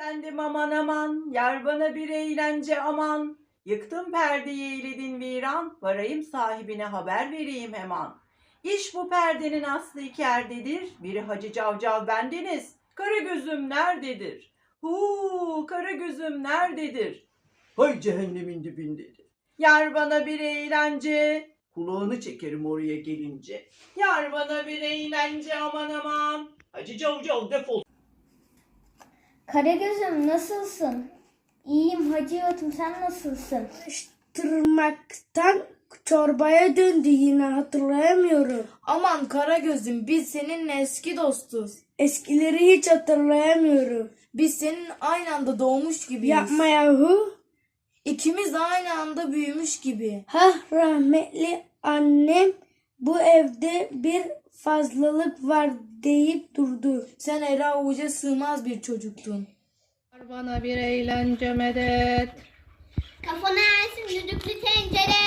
Efendim aman aman, yar bana bir eğlence aman. Yıktım perdeyi eyledin viran, varayım sahibine haber vereyim hemen. İş bu perdenin aslı iki erdedir, biri Hacı Cavcav bendeniz, kara gözüm nerededir? Huu, kara gözüm nerededir? Hay cehennemin dibindedir. Yar bana bir eğlence, kulağını çekerim oraya gelince. Yar bana bir eğlence aman aman. Hacı Cavcav defol. Karagöz'üm nasılsın? İyiyim Hacı sen nasılsın? Tırmaktan çorbaya döndü yine hatırlayamıyorum. Aman Karagöz'üm biz seninle eski dostuz. Eskileri hiç hatırlayamıyorum. Biz senin aynı anda doğmuş gibiyiz. Yapma yahu. İkimiz aynı anda büyümüş gibi. Hah rahmetli annem bu evde bir fazlalık var deyip durdu. Sen ele avuca sığmaz bir çocuktun. Bana bir eğlence medet. Kafana ersin düdüklü tencere.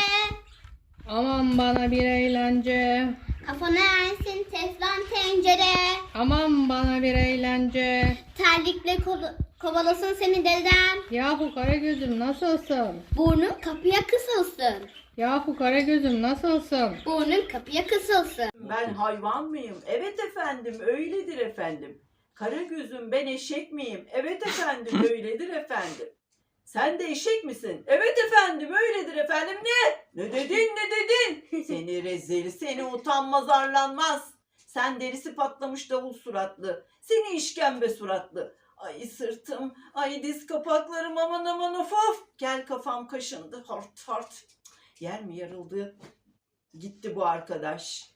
Aman bana bir eğlence. Kafana ersin teflon tencere. Aman bana bir eğlence. Terlikle ko- kovalasın seni dedem. Yahu Karagöz'üm nasılsın? Burnun kapıya kısılsın. Yahu Karagöz'üm nasılsın? Burnun kapıya kısılsın. Ben hayvan mıyım? Evet efendim, öyledir efendim. Karagöz'üm ben eşek miyim? Evet efendim, öyledir efendim. Sen de eşek misin? Evet efendim, öyledir efendim. Ne? Ne dedin, ne dedin? Seni rezil, seni utanmaz arlanmaz. Sen derisi patlamış davul suratlı. Seni işkembe suratlı. Ay sırtım, ay diz kapaklarım aman aman of of. Gel kafam kaşındı, hart hart. Yer mi yarıldı? Gitti bu arkadaş.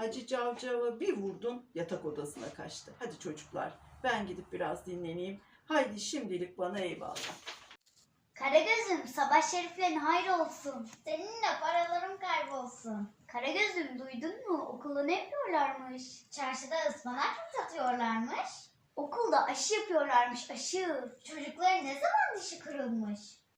Hacı Cavcav'a bir vurdum yatak odasına kaçtı. Hadi çocuklar ben gidip biraz dinleneyim. Haydi şimdilik bana eyvallah. Karagöz'üm sabah şeriflerin hayır olsun. Seninle paralarım kaybolsun. Karagöz'üm duydun mu? Okulda ne yapıyorlarmış? Çarşıda ıspanak mı satıyorlarmış? Okulda aşı yapıyorlarmış aşı. Çocukların ne zaman dişi kırılmış?